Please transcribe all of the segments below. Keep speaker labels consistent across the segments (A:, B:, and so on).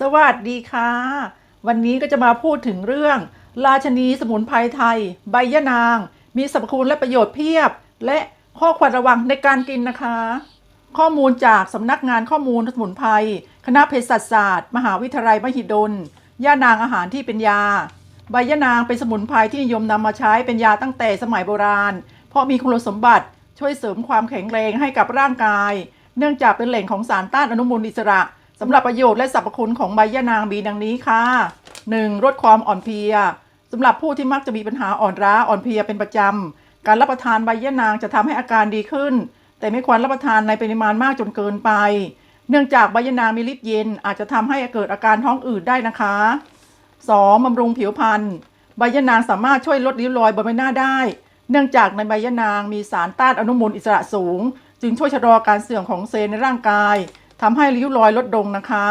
A: สวัสดีค่ะ วันนี้ก็จะมาพูดถึงเรื่อง ราชนีสมุนไพรไทย ใบยะนาง มีสรรพคุณและประโยชน์เพียบ และข้อควรระวังในการกินนะคะ ข้อมูลจากสำนักงานข้อมูลสมุนไพรคณะเภสัชศาสตร์ มหาวิทยาลัยมหิดลย่านางอาหารที่เป็นยา ใบยะนางเป็นสมุนไพรที่นิยมนำมาใช้เป็นยาตั้งแต่สมัยโบราณ เพราะมีคุณสมบัติช่วยเสริมความแข็งแรงให้กับร่างกาย เนื่องจากเป็นแหล่งของสารต้านอนุมูลอิสระ สำหรับประโยชน์และสรรพคุณของใบยะนางมีดังนี้ค่ะ 1. ลดความอ่อนเพลียสำหรับผู้ที่มักจะมีปัญหาอ่อนล้าอ่อนเพลียเป็นประจำ การรับประทานใบยะนางจะทำให้อาการดีขึ้น แต่ไม่ควรรับประทานในปริมาณมากจนเกินไป เนื่องจากใบยะนางมีฤทธิ์เย็นอาจจะทำให้เกิดอาการท้องอืดได้นะคะ 2. บำรุงผิวพรรณใบยะนางสามารถช่วยลดริ้วรอยบนใบหน้าได้ เนื่องจากในใบยะนางมีสารต้านอนุมูลอิสระสูง จึงช่วยชะลอการเสื่อมของเซลล์ในร่างกาย ทำให้ริ้วรอยลดลงนะคะ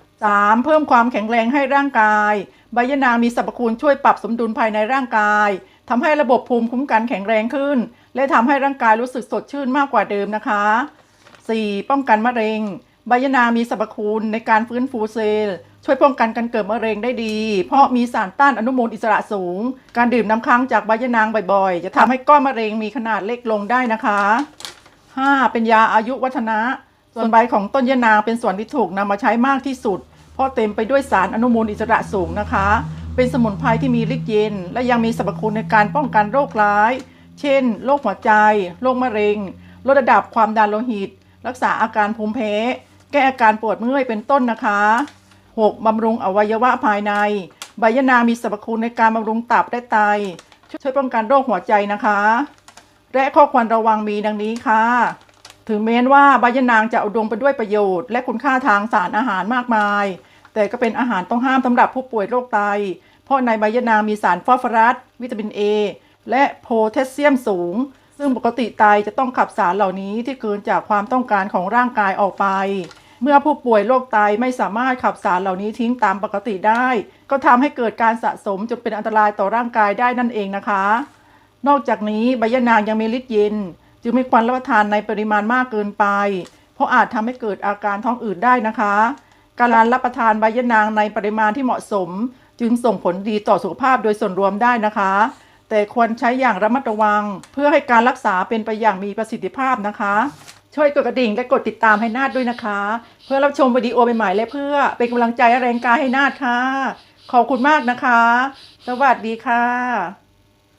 A: 3. เพิ่มความแข็งแรงให้ร่างกาย ใบยะนางมีสรรพคุณช่วยปรับสมดุลภายในร่างกายทำให้ระบบภูมิคุ้มกันแข็งแรงขึ้น และทำให้ร่างกายรู้สึกสดชื่นมากกว่าเดิมนะคะ 4. ป้องกันมะเร็ง ใบยะนางมีสรรพคุณในการฟื้นฟูเซลล์ช่วยป้องกันการเกิดมะเร็งได้ดี เพราะมีสารต้านอนุมูลอิสระสูง การดื่มน้ำค้างจากใบยะนางบ่อยๆ จะทำให้ก้อนมะเร็งมีขนาดเล็กลงได้นะคะ 5. เป็นยาอายุวัฒนะ ส่วนใบของต้นยะนางเป็นส่วนที่ถูกนำมาใช้มากที่สุด เพราะเต็มไปด้วยสารอนุมูลอิสระสูงนะคะ เป็นสมุนไพรที่มีฤทธิ์เย็น และยังมีสรรพคุณในการป้องกันโรคร้าย เช่น โรคหัวใจ โรคมะเร็ง ลดระดับความดันโลหิต รักษาอาการภูมิแพ้ แก้อาการปวดเมื่อยเป็นต้นนะคะ 6. บำรุงอวัยวะภายใน ใบยะนางมีสรรพคุณในการบำรุงตับและไต ช่วยป้องกันโรคหัวใจนะคะ และข้อควรระวังมีดังนี้ค่ะ ถึงแม้ว่าใบยะนางจะอุดมไปด้วยประโยชน์ และคุณค่าทางสารอาหารมากมาย แต่ก็เป็นอาหารต้องห้ามสำหรับผู้ป่วยโรคไต เพราะในใบยะนางมีสารฟอสฟอรัส วิตามิน A และโพแทสเซียมสูง ซึ่งปกติไตจะต้องขับสารเหล่านี้ที่เกินจากความต้องการของร่างกายออกไป เมื่อผู้ป่วยโรคไตไม่สามารถขับสารเหล่านี้ทิ้งตามปกติได้ ก็ทำให้เกิดการสะสมจนเป็นอันตรายต่อร่างกายได้นั่นเองนะคะ นอกจากนี้ใบยะนางยังมีฤทธิ์เย็น จึงไม่ควรรับประทานในปริมาณมากเกินไป เพราะอาจทำให้เกิดอาการท้องอืดได้นะคะ การรับประทานใบยะนางในปริมาณที่เหมาะสม จึงส่งผลดีต่อสุขภาพโดยส่วนรวมได้นะคะ แต่ควรใช้อย่างระมัดระวัง เพื่อให้การรักษาเป็นไปอย่างมีประสิทธิภาพนะคะ ช่วยกดกระดิ่งและกดติดตามให้นาดด้วยนะคะ เพื่อรับชมวิดีโอใหม่ๆและเพื่อเป็นกำลังใจและแรงกายให้นาดค่ะ ขอบคุณมากนะคะ สวัสดีค่ะ